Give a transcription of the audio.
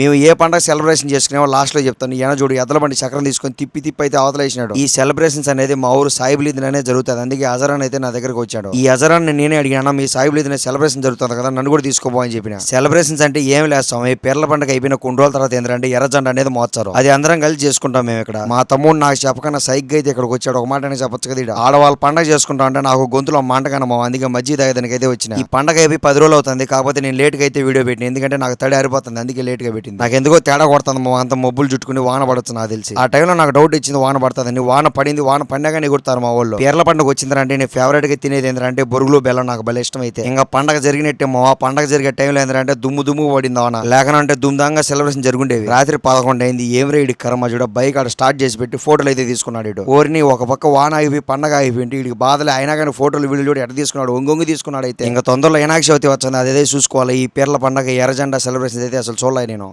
మేము ఏ పండగ సెలబ్రేషన్ చేసుకునేవో లాస్ట్లో చెప్తాను. ఈయన చూడు ఎద్దల బండి చక్రం తీసుకొని తిప్పి తిప్పి అయితే అవతలేసినాడు. ఈ సెలబ్రేషన్స్ అనేది మా ఊరు సాయిబులీదిననే జరుగుతుంది. అందుకే అజరాన్ అయితే నా దగ్గరకు వచ్చాడు. ఈ అజరాన్ నేనే అడిగాను మీ సాయిబులీదిన సెలబ్రేషన్ జరుగుతుంది కదా నన్ను కూడా తీసుకోబో అని చెప్పిన. సెలబ్రేషన్స్ అంటే ఏం లేస్తాం ఈ పేర్ల పండగ అయిపోయిన కొన్ని రోజుల తర్వాత ఏంటంటే ఎర్రజండ అనేది మోస్తారు. అది అందరం కలిసి చేసుకుంటాం మేము ఇక్కడ. మా తమ్ముడు నాకు చెప్పకుండా సైగ్గా అయితే ఇక్కడికి వచ్చాడు. ఒక మాట చెప్పొచ్చు కదా ఆడవాళ్ళు పండగ చేసుకుంటాం అంటే నాకు గొంతులో మంట మా అందుకే మజ్జీ తాగేదానికి అయితే వచ్చిన. ఈ పండగ అయిపోయి పది రోజులు అవుతుంది కాకపోతే నేను లేట్గా అయితే వీడియో పెట్టిన. ఎందుకంటే నాకు తడి ఆరిపోతుంది అందుకే లేట్గా పెట్టింది. నాకు ఎందుకో తేడా కొడుతుంది అంత మబ్బులు చుట్టుకుని వాన పడొచ్చు నాకు తెలిసి. ఆ టైంలో నాకు డౌట్ ఇచ్చింది వాన పడుతుందని. వాన పడింది వాన పండగానే ఎగురుతారు మా వాళ్ళు. పేర్ల పండుగ వచ్చిందంటే నేను ఫేవరెట్గా తినేది ఏంటంటే బొరుగులు బెల్లం నాకు భలే ఇష్టం అయితే ఇంకా పండగ జరిగినట్టేమో ఆ పండగ జరిగే టైంలో ఏంటంటే దుమ్ము దుమ్ము పడింది వాన. లేకనంటే దుమ్దాంగా సెలబ్రేషన్ జరుగుండేవి. రాత్రి పదకొండు అయింది ఏం రేడి కర్మ చూడ. బైక్ ఆడ స్టార్ట్ చేసి పెట్టి ఫోటోలు అయితే తీసుకున్నాడు ఇటు ఓరిని ఒక పక్క వాన అయిపోయి పండగ అయిపోయింది వీడికి బాధలే. అయినా కానీ ఫోటోలు వీడియో చూడు తీసుకున్నాడు? ఒంగొంగి తీసుకున్నాడు అయితే ఇంకా తొందరలో వినాయక చవితి వచ్చింది అదే చూసుకోవాలి. ఈ పేర్ల పండగ ఎర్రజెండా సెలబ్రేషన్ అయితే అసలు చూడలే నేను.